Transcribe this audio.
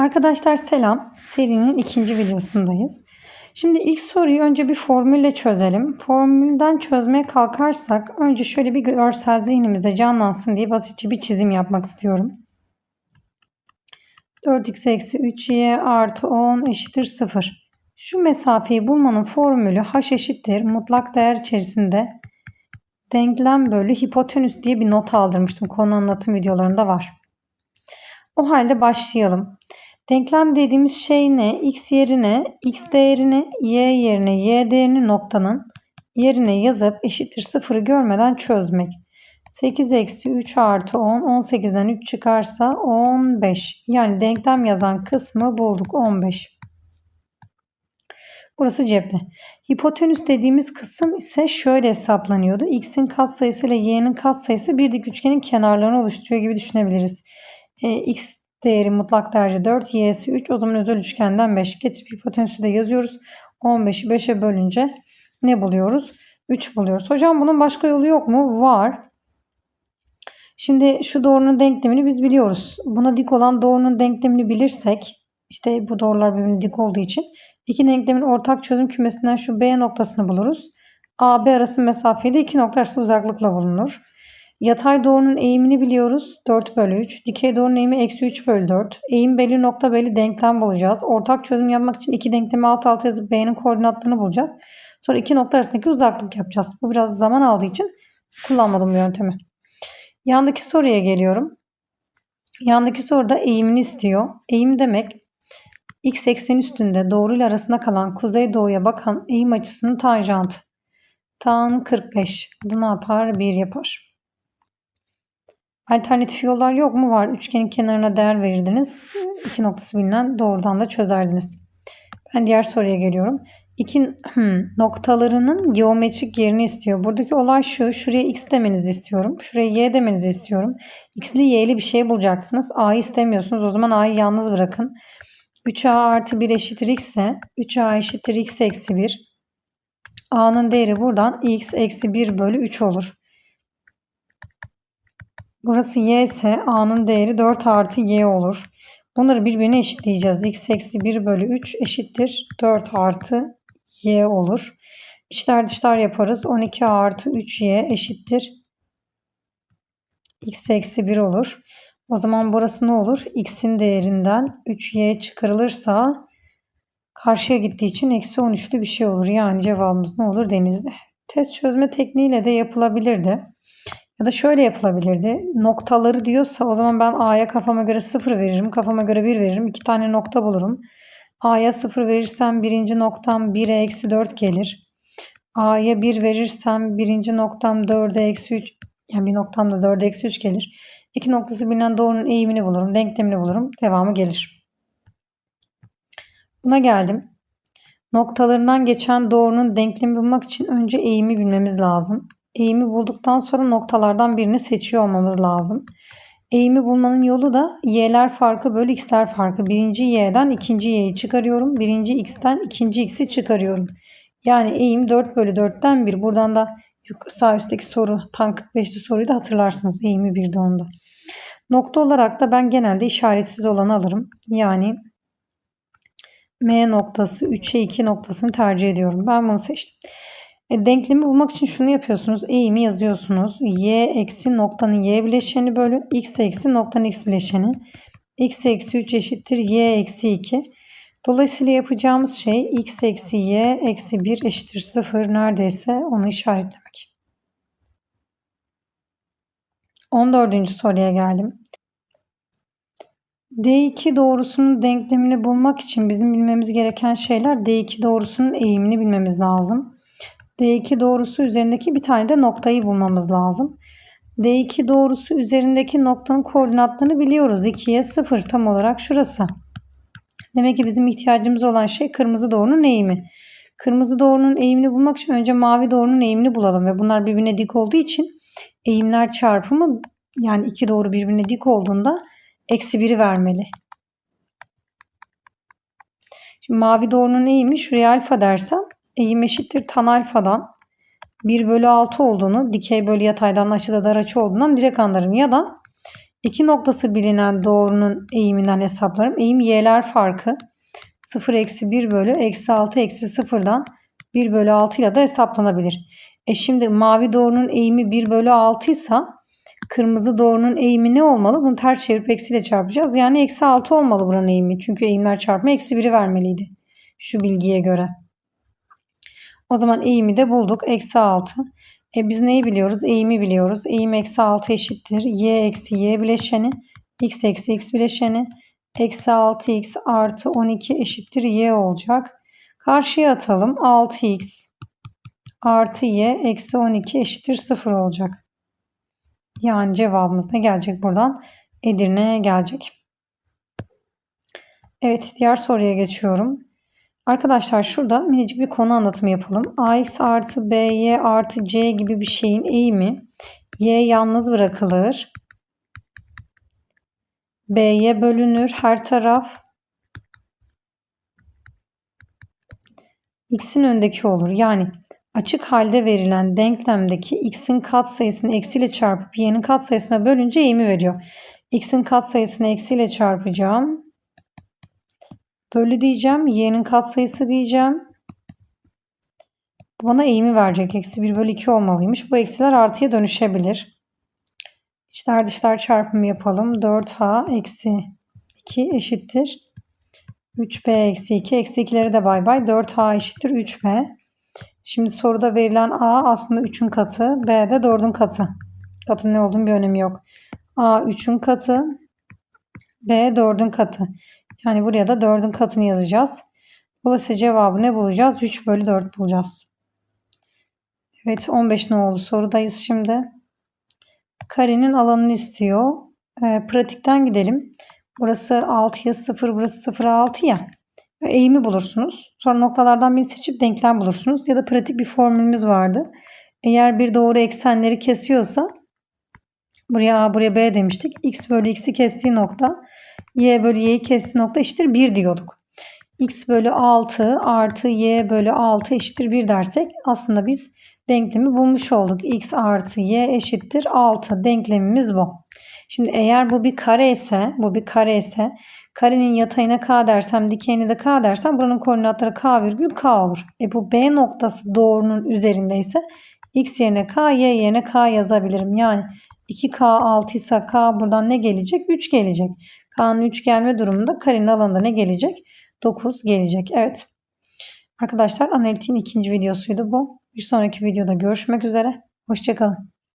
Arkadaşlar selam. Serinin ikinci videosundayız. Şimdi ilk soruyu önce bir formülle çözelim. Formülden çözmeye kalkarsak önce şöyle bir görsel zihnimizde canlansın diye basitçe bir çizim yapmak istiyorum. 4x eksi 3y artı 10 eşittir 0. Şu mesafeyi bulmanın formülü h eşittir mutlak değer içerisinde denklem bölü hipotenüs diye bir not aldırmıştım. Konu anlatım videolarında var. O halde başlayalım. Denklem dediğimiz şey ne? X yerine x değerini, y yerine y değerini noktanın yerine yazıp eşittir sıfırı görmeden çözmek. 8 eksi 3 artı 10, 18'den 3 çıkarsa 15. Yani denklem yazan kısmı bulduk 15. Burası cepte. Hipotenüs dediğimiz kısım ise şöyle hesaplanıyordu. X'in katsayısı ile y'nin katsayısı bir dik üçgenin kenarlarını oluşturuyor gibi düşünebiliriz. E, X değeri mutlak değerci 4, y'si 3. O zaman özel üçgenden 5. Getirip hipotenüsü de yazıyoruz. 15'i 5'e bölünce ne buluyoruz? 3 buluyoruz. Hocam bunun başka yolu yok mu? Var. Şimdi şu doğrunun denklemini biz biliyoruz. Buna dik olan doğrunun denklemini bilirsek işte bu doğrular birbirine dik olduğu için iki denklemin ortak çözüm kümesinden şu B noktasını buluruz. A, B arası mesafeyi de iki nokta arası uzaklıkla bulunur. Yatay doğrunun eğimini biliyoruz. 4 bölü 3. Dikey doğrunun eğimi eksi 3 bölü 4. Eğim belli nokta belli denklem bulacağız. Ortak çözüm yapmak için iki denklemi alt alta yazıp B'nin koordinatlarını bulacağız. Sonra iki nokta arasındaki uzaklık yapacağız. Bu biraz zaman aldığı için kullanmadım bu yöntemi. Yandaki soruya geliyorum. Yandaki soruda eğimini istiyor. Eğim demek x eksen üstünde doğru ile arasında kalan kuzey doğuya bakan eğim açısının tanjantı. Tan 45. Bu ne yapar? 1 yapar. Alternatif yollar yok mu? Var. Üçgenin kenarına değer verirdiniz. İki noktası bilinen doğrudan da çözerdiniz. Ben diğer soruya geliyorum. İki hmm, noktalarının geometrik yerini istiyor. Buradaki olay şu. Şuraya x demenizi istiyorum. Şuraya y demenizi istiyorum. x'li y'li bir şey bulacaksınız. a'yı istemiyorsunuz. O zaman a'yı yalnız bırakın. 3a artı 1 eşittir x ise 3a eşittir x eksi 1. a'nın değeri buradan x eksi 1 bölü 3 olur. Burası y ise a'nın değeri 4 artı y olur. Bunları birbirine eşitleyeceğiz. x eksi 1 bölü 3 eşittir 4 artı y olur. İçler dışlar yaparız. 12 artı 3y eşittir x eksi 1 olur. O zaman burası ne olur? x'in değerinden 3y çıkarılırsa karşıya gittiği için eksi 13'lü bir şey olur. Yani cevabımız ne olur? Denizde. Test çözme tekniğiyle de yapılabilirdi. Ya da şöyle yapılabilirdi. Noktaları diyorsa o zaman ben A'ya kafama göre 0 veririm. Kafama göre 1 veririm. 2 tane nokta bulurum. A'ya 0 verirsem birinci noktam 1'e eksi 4 gelir. A'ya 1 verirsem birinci noktam 4'e eksi 3 yani bir noktam da 4'e eksi 3 gelir. İki noktası bilinen doğrunun eğimini bulurum. Denklemini bulurum. Devamı gelir. Buna geldim. Noktalarından geçen doğrunun denklemi bulmak için önce eğimi bilmemiz lazım. Eğimi bulduktan sonra noktalardan birini seçiyor olmamız lazım. Eğimi bulmanın yolu da y'ler farkı bölü x'ler farkı. Birinci y'den ikinci y'yi çıkarıyorum. Birinci x'ten ikinci x'i çıkarıyorum. Yani eğim 4 bölü 4'ten 1. Buradan da sağ üstteki soru tan 45'li soruyu da hatırlarsınız. Eğimi 1'de onda. Nokta olarak da ben genelde işaretsiz olanı alırım. Yani M noktası 3'e 2 noktasını tercih ediyorum. Ben bunu seçtim. E, denklemi bulmak için şunu yapıyorsunuz. Eğimi yazıyorsunuz. Y eksi noktanın y bileşeni bölü x eksi noktanın x bileşeni. x eksi 3 eşittir y eksi 2. Dolayısıyla yapacağımız şey x eksi y eksi 1 eşittir 0 neredeyse onu işaretlemek. 14. soruya geldim. D2 doğrusunun denklemini bulmak için bizim bilmemiz gereken şeyler D2 doğrusunun eğimini bilmemiz lazım. D2 doğrusu üzerindeki bir tane de noktayı bulmamız lazım. D2 doğrusu üzerindeki noktanın koordinatlarını biliyoruz. 2'ye 0 tam olarak şurası. Demek ki bizim ihtiyacımız olan şey kırmızı doğrunun eğimi. Kırmızı doğrunun eğimini bulmak için önce mavi doğrunun eğimini bulalım ve bunlar birbirine dik olduğu için eğimler çarpımı yani iki doğru birbirine dik olduğunda eksi 1'i vermeli. Şimdi mavi doğrunun eğimi şuraya alfa dersem eğim eşittir tan alfadan 1 bölü 6 olduğunu dikey bölü yataydan açıda dar açı olduğundan direkt anlarım. Ya da İki noktası bilinen doğrunun eğiminden hesaplarım. Eğim y'ler farkı. 0 eksi 1 bölü eksi 6 eksi 0'dan 1 bölü 6 ile de hesaplanabilir. E şimdi mavi doğrunun eğimi 1 bölü 6 ise kırmızı doğrunun eğimi ne olmalı? Bunu ters çevirip eksiyle çarpacağız. Yani eksi 6 olmalı buranın eğimi. Çünkü eğimler çarpımı eksi 1'i vermeliydi. Şu bilgiye göre. O zaman eğimi de bulduk. Eksi 6. E biz neyi biliyoruz? Eğimi biliyoruz. Eğim eksi 6 eşittir. Y eksi y bileşeni. X eksi x bileşeni. Eksi 6x artı 12 eşittir y olacak. Karşıya atalım. 6x artı y eksi 12 eşittir 0 olacak. Yani cevabımız ne gelecek buradan? Edirne'ye gelecek. Evet diğer soruya geçiyorum. Arkadaşlar şurada minicik bir konu anlatımı yapalım. ax artı by artı c gibi bir şeyin eğimi y yalnız bırakılır. b'ye bölünür her taraf. x'in öndeki olur. Yani açık halde verilen denklemdeki x'in katsayısını eksiyle çarpıp y'nin katsayısına bölünce eğimi veriyor. x'in katsayısını eksiyle çarpacağım. Bölü diyeceğim. Y'nin katsayısı diyeceğim. Bana eğimi verecek. Eksi 1 bölü 2 olmalıymış. Bu eksiler artıya dönüşebilir. İçler dışlar çarpımı yapalım. 4a eksi 2 eşittir. 3b eksi 2. Eksi 2'leri de bay bay. 4a eşittir 3b. Şimdi soruda verilen a aslında 3'ün katı. b de 4'ün katı. Katın ne olduğunu bir önemi yok. a 3'ün katı. b 4'ün katı. Yani buraya da 4'ün katını yazacağız. Dolayısıyla cevabı ne bulacağız? 3 bölü 4 bulacağız. Evet 15 ne oldu sorudayız şimdi. Karenin alanını istiyor. E, pratikten gidelim. Burası 6'ya 0, burası 0'a 6 ya. Eğimi bulursunuz. Sonra noktalardan birini seçip denklem bulursunuz. Ya da pratik bir formülümüz vardı. Eğer bir doğru eksenleri kesiyorsa buraya A, buraya B demiştik. X bölü X'i kestiği nokta y bölü y'yi kestiği nokta eşittir 1 diyorduk. x bölü 6 artı y bölü 6 eşittir 1 dersek aslında biz denklemi bulmuş olduk. x artı y eşittir 6 denklemimiz bu. Şimdi eğer bu bir kare ise, bu bir kare ise karenin yatayına k dersem, dikeyine de k dersem buranın koordinatları k virgül k olur. E bu B noktası doğrunun üzerindeyse x yerine k, y yerine k yazabilirim. Yani 2k 6 ise k buradan ne gelecek? 3 gelecek. K'nın 3 gelme durumunda karenin alanında ne gelecek? 9 gelecek. Evet. Arkadaşlar analitiğin ikinci videosuydu bu. Bir sonraki videoda görüşmek üzere. Hoşçakalın.